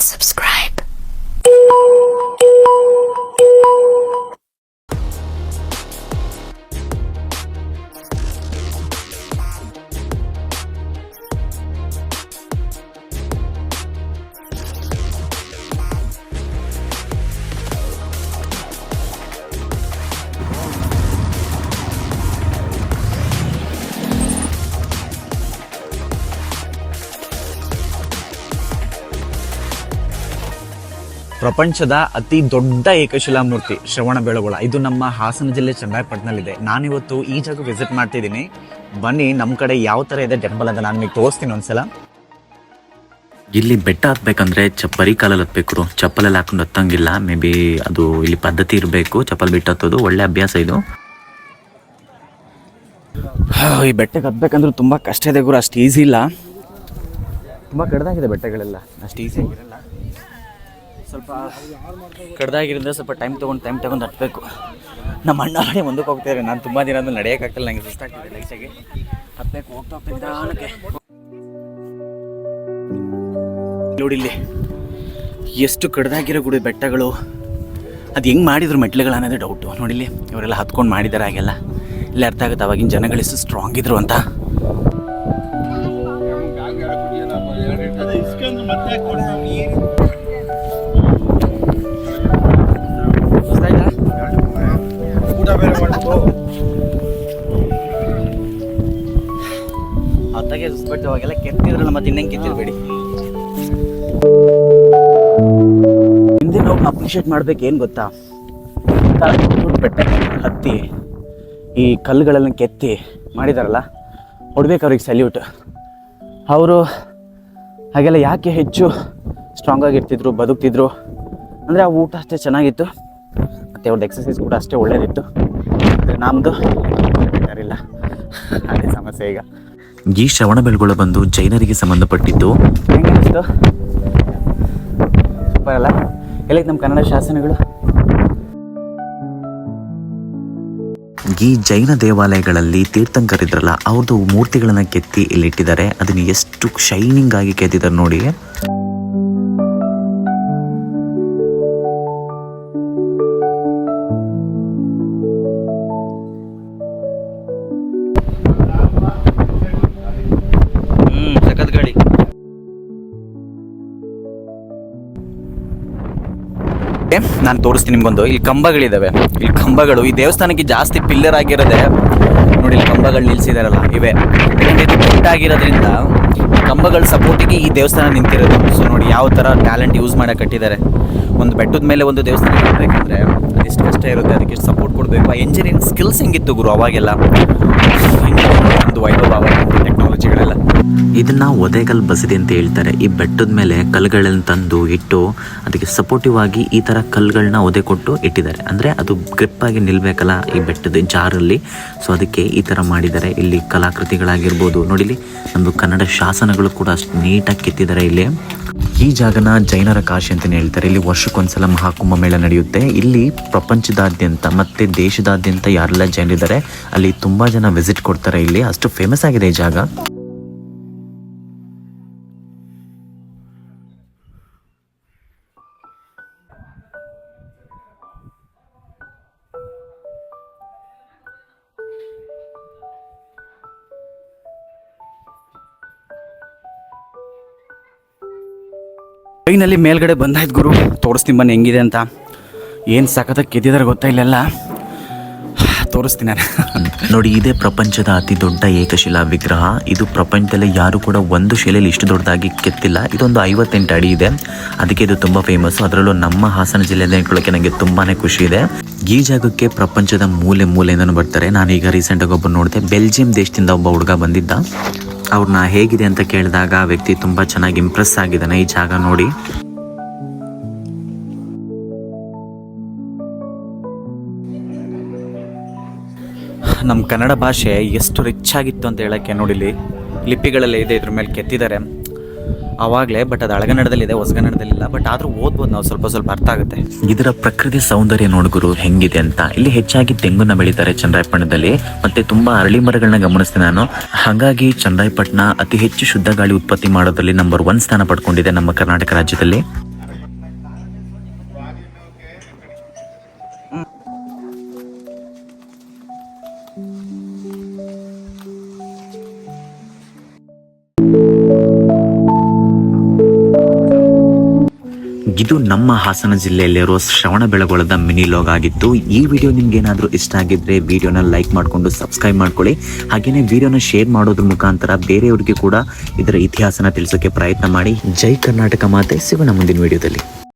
and subscribe. ಪ್ರಪಂಚದ ಅತಿ ದೊಡ್ಡ ಏಕಶಿಲಾ ಮೂರ್ತಿ ಶ್ರವಣ ಬೆಳಗೊಳ. ಇದು ನಮ್ಮ ಹಾಸನ ಜಿಲ್ಲೆ ಚನ್ನರಾಯಪಟ್ಟಣದಲ್ಲಿದೆ ನಾನಿವತ್ತು ಈ ಜಾಗ ವಿಸಿಟ್ ಮಾಡ್ತಿದ್ದೀನಿ. ಬನ್ನಿ ನಮ್ಮ ಕಡೆ ಯಾವ ಥರ ಇದೆ ಟೆಂಪಲ್ ಅಂತ ನಾನು ನಿಮಗೆ ತೋರಿಸ್ತೀನಿ ಒಂದ್ಸಲ. ಇಲ್ಲಿ ಬೆಟ್ಟ ಹತ್ಬೇಕಂದ್ರೆ ಚಪ್ಪರಿ ಕಾಲಲ್ಲಿ ಹತ್ಬೇಕು ಚಪ್ಪಲಲ್ಲಿ ಹಾಕೊಂಡು ಹತ್ತಂಗಿಲ್ಲ. ಮೇ ಬಿ ಅದು ಇಲ್ಲಿ ಪದ್ಧತಿ ಇರಬೇಕು. ಚಪ್ಪಲ್ ಬಿಟ್ಟು ಹತ್ತೋದು ಒಳ್ಳೆ ಅಭ್ಯಾಸ ಇದು. ಈ ಬೆಟ್ಟಕ್ಕೆ ಹತ್ಬೇಕಂದ್ರೆ ತುಂಬ ಕಷ್ಟ ಇದೆ ಗುರು. ಅಷ್ಟು ಈಸಿ ಇಲ್ಲ. ತುಂಬ ಕಡ್ದಾಗಿದೆ ಬೆಟ್ಟಗಳೆಲ್ಲ. ಅಷ್ಟು ಈಸಿ ಆಗಿರಲ್ಲ. ಸ್ವಲ್ಪ ಕಡ್ದಾಗಿರಿಂದ ಸ್ವಲ್ಪ ಟೈಮ್ ತೊಗೊಂಡು ಟೈಮ್ ತೊಗೊಂಡು ಹತ್ಬೇಕು. ನಮ್ಮ ಅಣ್ಣ ಮಾಡಿ ಮುಂದಕ್ಕೆ ಹೋಗ್ತಾರೆ ನಾನು ತುಂಬ ದಿನ ಅಂದ್ರೆ ನಡೆಯೋಕ್ಕಾಗ್ತಿಲ್ಲ ನನಗೆ ಸುಸ್ತಾಗ್ತಿದೆ ಲೈಸಾಗಿ ಹತ್ಬೇಕು, ಹೋಗ್ತಾ ಹೋಗ್ತಾ ನಿಧಾನಕ್ಕೆ ನೋಡಿ ಇಲ್ಲಿ, ಎಷ್ಟು ಕಡ್ದಾಗಿರೋ ಗುಡಿ ಬೆಟ್ಟಗಳು. ಅದು ಹೆಂಗೆ ಮಾಡಿದ್ರು ಮೆಟ್ಲುಗಳು ಅನ್ನೋದೇ ಡೌಟು ನೋಡಿಲ್ಲಿ ಇವರೆಲ್ಲ ಹತ್ಕೊಂಡು ಮಾಡಿದ್ದಾರೆ ಹಾಗೆಲ್ಲ. ಇಲ್ಲಿ ಅರ್ಥ ಆಗುತ್ತೆ, ಅವಾಗಿನ ಜನಗಳು ಎಷ್ಟು ಸ್ಟ್ರಾಂಗ್ ಇದ್ರು ಅಂತ. ಹೊತ್ತಾಗೆ ಸುಸ್ಬಿಟ್ಟು ಅವಾಗೆಲ್ಲ ಕೆತ್ತಿದ್ರಲ್ಲ ಮತ್ತೆ ಇನ್ನೇನು ಕೆತ್ತಿರ್ಬೇಡಿ. ಹಿಂದೆ ನಾವು ಅಪ್ರಿಷಿಯೇಟ್ ಮಾಡ್ಬೇಕು ಏನು ಗೊತ್ತಾ? ಬೆಟ್ಟ ಹತ್ತಿ, ಈ ಕಲ್ಲುಗಳನ್ನು ಕೆತ್ತಿ ಮಾಡಿದಾರಲ್ಲ, ಹೊಡ್ಬೇಕು ಅವ್ರಿಗೆ ಸಲ್ಯೂಟ್ ಅವರು ಹಾಗೆಲ್ಲ ಯಾಕೆ ಹೆಚ್ಚು ಸ್ಟ್ರಾಂಗ್ ಆಗಿರ್ತಿದ್ರು, ಬದುಕ್ತಿದ್ರು? ಅಂದರೆ ಆ ಊಟ ಅಷ್ಟೇ ಚೆನ್ನಾಗಿತ್ತು. ಮತ್ತು ಅವ್ರದ್ದು ಎಕ್ಸಸೈಸ್ ಕೂಡ ಅಷ್ಟೇ ಒಳ್ಳೇದಿತ್ತು. ನಮ್ಮದು ಇಲ್ಲ ಅದೇ ಸಮಸ್ಯೆ ಈಗ. ಈ ಶ್ರವಣ ಬೆಳಗೊಳ ಬಂದು ಜೈನರಿಗೆ ಸಂಬಂಧಪಟ್ಟಿದ್ದು? ಹೆಂಗೆ ಅನಿಸ್ತು? ಸೂಪರ್ ಅಲ್ಲ? ಎಲ್ಲೈತೆ ನಮ್ಮ ಕನ್ನಡ ಶಾಸನಗಳು? ಈ ಜೈನ ದೇವಾಲಯಗಳಲ್ಲಿ ತೀರ್ಥಂಕರಿದ್ರಲ್ಲ ಅವ್ರದ್ದು ಮೂರ್ತಿಗಳನ್ನ ಕೆತ್ತಿ ಇಲ್ಲಿಟ್ಟಿದ್ದಾರೆ ಅದನ್ನ ಎಷ್ಟು ಶೈನಿಂಗ್ ಆಗಿ ಕೆತ್ತಿದ್ದಾರೆ ನೋಡಿ. ನಾನು ತೋರಿಸ್ತೀನಿ ನಿಮ್ಗೊಂದು. ಇಲ್ಲಿ ಕಂಬಗಳಿದಾವೆ. ಇಲ್ಲಿ ಕಂಬಗಳು. ಈ ದೇವಸ್ಥಾನಕ್ಕೆ ಜಾಸ್ತಿ ಪಿಲ್ಲರ್ ಆಗಿರೋದೆ ನೋಡಿ ಇಲ್ಲಿ ಕಂಬಗಳು ನಿಲ್ಸಿದಾರಲ್ಲ, ಇವೆ. ಆಗಿರೋದ್ರಿಂದ ಕಂಬಗಳ ಸಪೋರ್ಟಿಗೆ ಈ ದೇವಸ್ಥಾನ ನಿಂತಿರೋದು. ಸೊ ನೋಡಿ ಯಾವ ಥರ ಟ್ಯಾಲೆಂಟ್ ಯೂಸ್ ಮಾಡಕ್ಕೆ ಕಟ್ಟಿದ್ದಾರೆ. ಒಂದು ಬೆಟ್ಟದ ಮೇಲೆ ಒಂದು ದೇವಸ್ಥಾನ ಕಟ್ಟಬೇಕಂದ್ರೆ ಅದೆಷ್ಟು ಕಷ್ಟ ಇರುತ್ತೆ. ಅದಕ್ಕೆ ಎಷ್ಟು ಸಪೋರ್ಟ್ ಕೊಡಬೇಕು. ಆ ಇಂಜಿನಿಯರಿಂಗ್ ಸ್ಕಿಲ್ಸ್ ಹೆಂಗಿತ್ತು ಗುರು ಅವಾಗೆಲ್ಲ? ಒಂದು ವೈಭವ ಟೆಕ್ನಾಲಜಿಗಳೆಲ್ಲ ಇದನ್ನ ಒದೆಗಲ್ ಬಸದಿ ಅಂತ ಹೇಳ್ತಾರೆ. ಈ ಬೆಟ್ಟದ ಮೇಲೆ ಕಲ್ಲುಗಳನ್ನ ತಂದು ಇಟ್ಟು ಅದಕ್ಕೆ ಸಪೋರ್ಟಿವ್ ಆಗಿ ಈ ತರ ಕಲ್ಲುಗಳನ್ನ ಒದೆ ಕೊಟ್ಟು ಇಟ್ಟಿದ್ದಾರೆ. ಅಂದ್ರೆ ಅದು ಗ್ರಿಪ್ ಆಗಿ ನಿಲ್ಬೇಕಲ್ಲ ಈ ಬೆಟ್ಟದ ಜಾರಲ್ಲಿ. ಸೊ ಅದಕ್ಕೆ ಈ ತರ ಮಾಡಿದ್ದಾರೆ. ಇಲ್ಲಿ ಕಲಾಕೃತಿಗಳಾಗಿರ್ಬೋದು. ನೋಡಿಲಿ ಒಂದು ಕನ್ನಡ ಶಾಸನಗಳು ಕೂಡ ಅಷ್ಟು ನೀಟಾಗಿ ಕೆತ್ತಿದ್ದಾರೆ ಇಲ್ಲಿ. ಈ ಜಾಗನ ಜೈನರ ಕಾಶಿ ಅಂತಾನೆ ಹೇಳ್ತಾರೆ. ಇಲ್ಲಿ ವರ್ಷಕ್ಕೊಂದ್ಸಲ ಮಹಾಕುಂಭ ಮೇಳ ನಡೆಯುತ್ತೆ. ಇಲ್ಲಿ ಪ್ರಪಂಚದಾದ್ಯಂತ ಮತ್ತೆ ದೇಶದಾದ್ಯಂತ ಯಾರೆಲ್ಲ ಜನರಿದ್ದಾರೆ, ಅಲ್ಲಿ ತುಂಬಾ ಜನ ವಿಸಿಟ್ ಕೊಡ್ತಾರೆ. ಇಲ್ಲಿ ಅಷ್ಟು ಫೇಮಸ್ ಆಗಿದೆ ಈ ಜಾಗ. ಟ್ರೈನಲ್ಲಿ ಮೇಲ್ಗಡೆ ಬಂದಾಯ್ತು ಗುರು. ತೋರಿಸ್ತೀನಿ ಬನ್ನಿ ಹೆಂಗಿದೆ ಅಂತ. ಏನು ಸಖತ್ತಾಗಿ ಕೆದ್ದಿದ್ದಾರೆ ಗೊತ್ತಾ ಇಲ್ಲೆಲ್ಲ? ತೋರಿಸ್ತೀನಿ ನೋಡಿ, ಇದೇ ಪ್ರಪಂಚದ ಅತಿ ದೊಡ್ಡ ಏಕಶಿಲಾ ವಿಗ್ರಹ. ಇದು ಪ್ರಪಂಚದಲ್ಲಿ ಯಾರು ಕೂಡ ಒಂದು ಶಿಲೆಯಲ್ಲಿ ಇಷ್ಟು ದೊಡ್ಡದಾಗಿ ಕೆತ್ತಿಲ್ಲ. ಇದೊಂದು ಐವತ್ತೆಂಟು ಅಡಿ ಇದೆ. ಅದಕ್ಕೆ ಇದು ತುಂಬ ಫೇಮಸ್ ಅದರಲ್ಲೂ ನಮ್ಮ ಹಾಸನ ಜಿಲ್ಲೆಯಲ್ಲಿ ಇಟ್ಕೊಳ್ಳೋಕೆ ನನಗೆ ತುಂಬಾ ಖುಷಿ ಇದೆ. ಈ ಜಾಗಕ್ಕೆ ಪ್ರಪಂಚದ ಮೂಲೆ ಮೂಲೆಯಿಂದನೂ ಬರ್ತಾರೆ. ನಾನೀಗ ರೀಸೆಂಟಾಗಿ ಒಬ್ಬ ನೋಡಿದೆ. ಬೆಲ್ಜಿಯಂ ದೇಶದಿಂದ ಒಬ್ಬ ಹುಡುಗ ಬಂದಿದ್ದ. ಅವ್ರನ್ನ ಹೇಗಿದೆ ಅಂತ ಕೇಳಿದಾಗ ಆ ವ್ಯಕ್ತಿ ತುಂಬಾ ಚೆನ್ನಾಗಿ ಇಂಪ್ರೆಸ್ ಆಗಿದ್ದಾನೆ ಈ ಜಾಗ ನೋಡಿ. ನಮ್ಮ ಕನ್ನಡ ಭಾಷೆ ಎಷ್ಟು ರಿಚ್ ಆಗಿತ್ತು ಅಂತ ಹೇಳಕ್ಕೆ ನೋಡಿಲಿ ಲಿಪಿಗಳಲ್ಲೇ ಇದೆ, ಇದ್ರ ಮೇಲೆ ಕೆತ್ತಿದ್ದಾರೆ. ಆವಾಗಲೇ ಬಟ್ ಅದು ಹಳಗನ್ನಡದಲ್ಲಿದೆ ಹೊಸಗನ್ನಡದಲ್ಲಿಲ್ಲ ಬಟ್ ಆದರೂ ಓದ್ಬೋದು ನಾವು ಸ್ವಲ್ಪ ಸ್ವಲ್ಪ ಅರ್ಥ ಆಗುತ್ತೆ. ಇದರ ಪ್ರಕೃತಿ ಸೌಂದರ್ಯ ನೋಡುಗರು ಹೆಂಗಿದೆ ಅಂತ. ಇಲ್ಲಿ ಹೆಚ್ಚಾಗಿ ತೆಂಗನ್ನ ಬೆಳೀತಾರೆ ಚಂದ್ರಾಯಪಟ್ಟಣದಲ್ಲಿ, ಮತ್ತೆ ತುಂಬಾ ಅರಳಿ ಮರಗಳನ್ನ ಗಮನಿಸ್ತೇನೆ ನಾನು. ಹಾಗಾಗಿ ಚಂದ್ರಾಯಪಟ್ಟಣ ಅತಿ ಹೆಚ್ಚು ಶುದ್ಧ ಗಾಳಿ ಉತ್ಪತ್ತಿ ಮಾಡೋದ್ರಲ್ಲಿ ನಂಬರ್ ಒನ್ ಸ್ಥಾನ ಪಡ್ಕೊಂಡಿದೆ ನಮ್ಮ ಕರ್ನಾಟಕ ರಾಜ್ಯದಲ್ಲಿ. ಇದು ನಮ್ಮ ಹಾಸನ ಜಿಲ್ಲೆಯಲ್ಲಿರೋ ಶ್ರವಣ ಬೆಳಗೊಳದ ಮಿನಿ ಲಾಗ್ ಆಗಿತ್ತು ಈ ವಿಡಿಯೋ ನಿಮ್ಗೆ ಏನಾದರೂ ಇಷ್ಟ ಆಗಿದ್ರೆ ವಿಡಿಯೋನ ಲೈಕ್ ಮಾಡಿಕೊಂಡು ಸಬ್ಸ್ಕ್ರೈಬ್ ಮಾಡ್ಕೊಳ್ಳಿ. ಹಾಗೇನೆ ವಿಡಿಯೋನ ಶೇರ್ ಮಾಡೋದ್ರ ಮುಖಾಂತರ ಬೇರೆಯವ್ರಿಗೆ ಕೂಡ ಇದರ ಇತಿಹಾಸನ ತಿಳಿಸೋಕೆ ಪ್ರಯತ್ನ ಮಾಡಿ. ಜೈ ಕರ್ನಾಟಕ ಮಾತೆ, ಸಿಗೋಣ ಮುಂದಿನ ವಿಡಿಯೋದಲ್ಲಿ